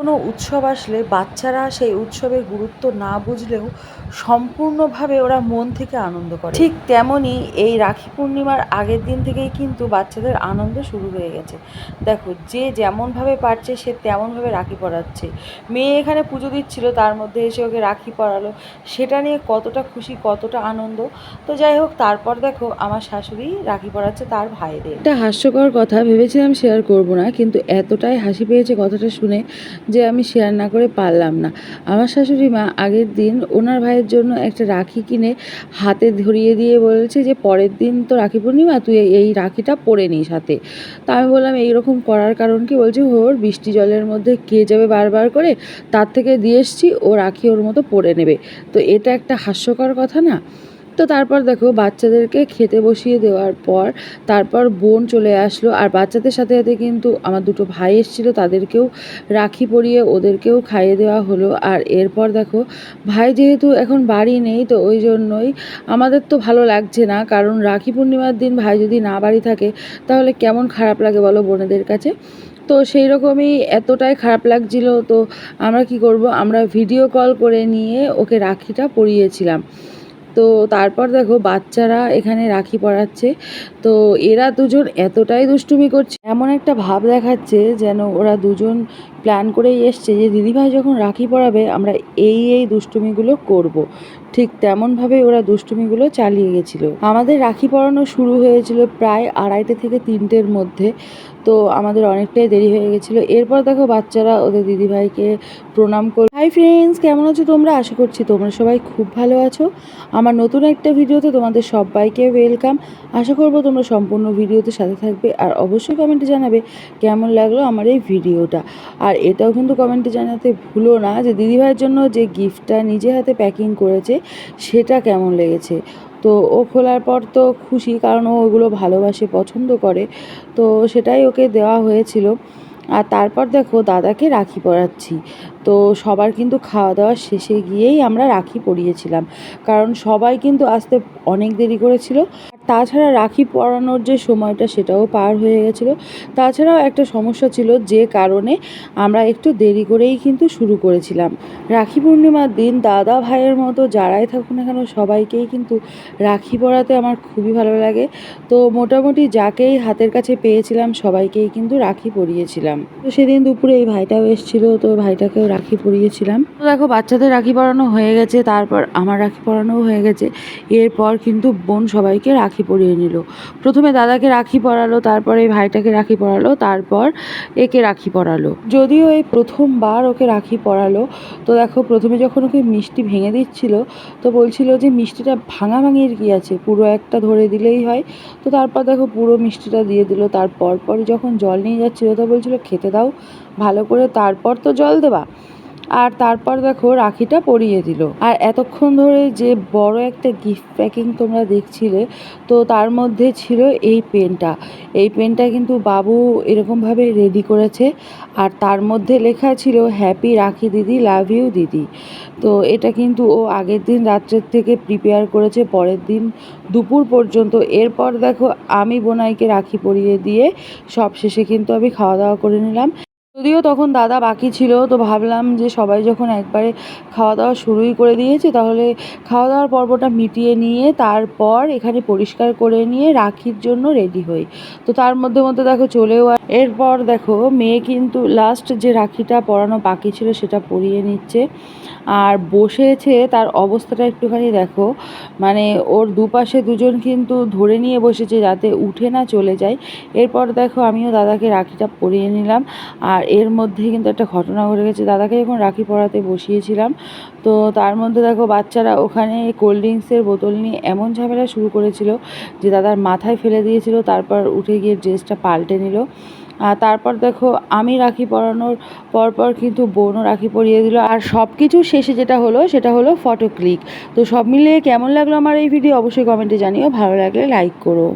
কোনো উৎসব আসলে বাচ্চারা সেই উৎসবের গুরুত্ব না বুঝলেও সম্পূর্ণভাবে ওরা মন থেকে আনন্দ করে। ঠিক তেমনই এই রাখি পূর্ণিমার আগের দিন থেকেই কিন্তু বাচ্চাদের আনন্দ শুরু হয়ে গেছে। দেখো, যে যেমনভাবে পারছে সে তেমনভাবে রাখি পরাচ্ছে। মেয়ে এখানে পুজো দিচ্ছিল, তার মধ্যে এসে ওকে রাখি পরালো। সেটা নিয়ে কতটা খুশি, কতটা আনন্দ? তো যাই হোক, তারপর দেখো আমার শাশুড়ি রাখি পরাচ্ছে তার ভাইদের। একটা হাস্যকর কথা ভেবেছিলাম শেয়ার করব না, কিন্তু এতটাই হাসি পেয়েছে কথাটা শুনে যে আমি শেয়ার না করে পারলাম না। আমার শাশুড়ি মা আগের দিন ওনার ভাইয়ের জন্য একটা রাখি কিনে হাতে ধরিয়ে দিয়ে বলেছে যে, পরের দিন তো রাখি পূর্ণিমা, তুই এই- রাখিটা পরে নিস হাতে। তা আমি বললাম, এইরকম করার কারণ কি? বলছে ওর বৃষ্টি জলের মধ্যে কে যাবে বারবার করে, তার থেকে দিয়ে এসছি, ও রাখি ওর মতো পরে নেবে। তো এটা একটা হাস্যকর কথা না? তো তারপর দেখো বাচ্চাদেরকে খেতে বসিয়ে দেওয়ার পর তারপর বোন চলে আসলো। আর বাচ্চাদের সাথে সাথে কিন্তু আমার দুটো ভাই এসেছিল, তাদেরকেও রাখি পরিয়ে ওদেরকেও খাইয়ে দেওয়া হলো। আর এরপর দেখো ভাই যেহেতু এখন বাড়ি নেই, তো ওই জন্যই আমাদের তো ভালো লাগছে না। কারণ রাখি পূর্ণিমার দিন ভাই যদি না বাড়ি থাকে, তাহলে কেমন খারাপ লাগে বলো বোনেদের কাছে? তো সেই রকমই এতটাই খারাপ লাগছিল। তো আমরা কি করব? আমরা ভিডিও কল করে নিয়ে ওকে রাখিটা পরিয়েছিলাম। তো তারপর দেখো বাচ্চারা এখানে রাখি পড়াচ্ছে তো এরা দুজন এতটাই দুষ্টুমি করছে এমন একটা ভাব দেখাচ্ছে যেন ওরা দুজন প্ল্যান করেই এসছে যে, দিদিভাই যখন রাখি পড়াবে আমরা এই এই দুষ্টুমিগুলো করব। ঠিক তেমনভাবেই ওরা দুষ্টুমিগুলো চালিয়ে গেছিল। আমাদের রাখি পরানো শুরু হয়েছিল প্রায় আড়াইটে থেকে তিনটের মধ্যে, তো আমাদের অনেকটাই দেরি হয়ে গেছিল। এরপর দেখো বাচ্চারা ওদের দিদিভাইকে প্রণাম কর হাই ফ্রেন্ডস কেমন আছো তোমরা? আশা করছি তোমরা সবাই খুব ভালো আছো। আমার নতুন একটা ভিডিওতে তোমাদের সবাইকে ওয়েলকাম আশা করব তোমরা সম্পূর্ণ ভিডিওতে সাথে থাকবে আর অবশ্যই কমেন্টে জানাবে কেমন লাগল আমার এই ভিডিওটা। আর এটাও কিন্তু কমেন্টে জানাতে ভুলো না যে দিদিভাইয়ের জন্য যে গিফটটা নিজে হাতে প্যাকিং করেছে সেটা কেমন লেগেছে? তো ও খোলার পর তো খুশি, কারণ ও ওগুলো ভালোবাসে, পছন্দ করে। তো সেটাই ওকে দেওয়া হয়েছিল। আর তারপর দেখো, দাদাকে রাখি পরাচ্ছি। তো সবার কিন্তু খাওয়া দাওয়া শেষে গিয়েই আমরা রাখি পরিয়েছিলাম। কারণ সবাই কিন্তু আসতে অনেক দেরি করেছিল। তাছাড়া রাখি পরানোর যে সময়টা সেটাও পার হয়ে গেছিল। তাছাড়াও একটা সমস্যা ছিল যে কারণে আমরা একটু দেরি করেই কিন্তু শুরু করেছিলাম। রাখি পূর্ণিমার দিন দাদা ভাইয়ের মতো যারাই থাকুক না কেন সবাইকেই কিন্তু রাখি পরাতে আমার খুবই ভালো লাগে। তো মোটামুটি যাকেই হাতের কাছে পেয়েছিলাম সবাইকেই কিন্তু রাখি পরিয়েছিলাম। তো সেদিন দুপুরে এই ভাইটাও এসেছিল, তো ভাইটাকেও রাখি পরিয়েছিলাম। তো দেখো, বাচ্চাদের রাখি পরানো হয়ে গেছে, তারপর আমার রাখি পরানোও হয়ে গেছে। এরপর কিন্তু বোন সবাইকে রাখি পরিয়ে নিল। প্রথমে দাদাকে রাখি পরালো, তারপরে ভাইটাকে রাখি পরালো, তারপর একে রাখি পরালো। যদিও এই প্রথমবার ওকে রাখি পরালো, তো দেখো প্রথমে যখন ওকে মিষ্টি ভেঙে দিচ্ছিল, তো বলছিল যে মিষ্টিটা ভাঙা ভাঙির কী আছে, পুরো একটা ধরে দিলেই হয়। তো তারপর দেখো পুরো মিষ্টিটা দিয়ে দিল তারপর পরে যখন জল নিয়ে যাচ্ছিল, তো বলছিল খেতে দাও, ভালো করে তারপর তো জল দেবা। আর তারপর দেখো রাখিটা পরিয়ে দিল। আর এতক্ষণ ধরে যে বড় একটা গিফট প্যাকিং তোমরা দেখছিলে, তো তার মধ্যে ছিল এই পেনটা। এই পেনটা কিন্তু বাবু এরকমভাবে রেডি করেছে। আর তার মধ্যে লেখা ছিল হ্যাপি রাখি দিদি লাভ ইউ দিদি। তো এটা কিন্তু ও আগের দিন রাত্রের থেকে প্রিপেয়ার করেছে, পরের দিন দুপুর পর্যন্ত। এরপর দেখো আমি বোনাইকে রাখি পরিয়ে দিয়ে সব শেষে কিন্তু আমি খাওয়া দাওয়া করে নিলাম। যদিও তখন দাদা বাকি ছিল, তো ভাবলাম যে সবাই যখন একবারে খাওয়া দাওয়া শুরুই করে দিয়েছে, তাহলে খাওয়া দাওয়ার পর্বটা মিটিয়ে নিয়ে তারপর এখানে পরিষ্কার করে নিয়ে রাখির জন্য রেডি হই। তো তার মধ্যে মধ্যে দেখো চলেও এরপর দেখো মেয়ে কিন্তু লাস্ট যে রাখিটা পরানো বাকি ছিল সেটা পরিয়ে নিচ্ছে। আর বসেছে, তার অবস্থাটা একটুখানি দেখো মানে ওর দুপাশে দুজন কিন্তু ধরে নিয়ে বসেছে যাতে উঠে না চলে যায়। এরপর দেখো আমিও দাদাকে রাখিটা পরিয়ে নিলাম। আর এর মধ্যে কিন্তু একটা ঘটনা ঘটে গেছে। দাদাকে যখন রাখি পড়াতে বসিয়েছিলাম, তো তার মধ্যে দেখো বাচ্চারা ওখানে কোল্ড ড্রিঙ্কসের বোতল নিয়ে এমন ঝামেলা শুরু করেছিল যে দাদার মাথায় ফেলে দিয়েছিল, তারপর উঠে গিয়ে ড্রেসটা পাল্টে নিল। আর তারপর দেখো আমি রাখি পরানোর পরপর কিন্তু বোনও রাখি পরিয়ে দিল। আর সব কিছু শেষে যেটা হলো, সেটা হলো ফটো ক্লিক। তো সব মিলিয়ে কেমন লাগল আমার এই ভিডিও অবশ্যই কমেন্টে জানিও। ভালো লাগলে লাইক করো।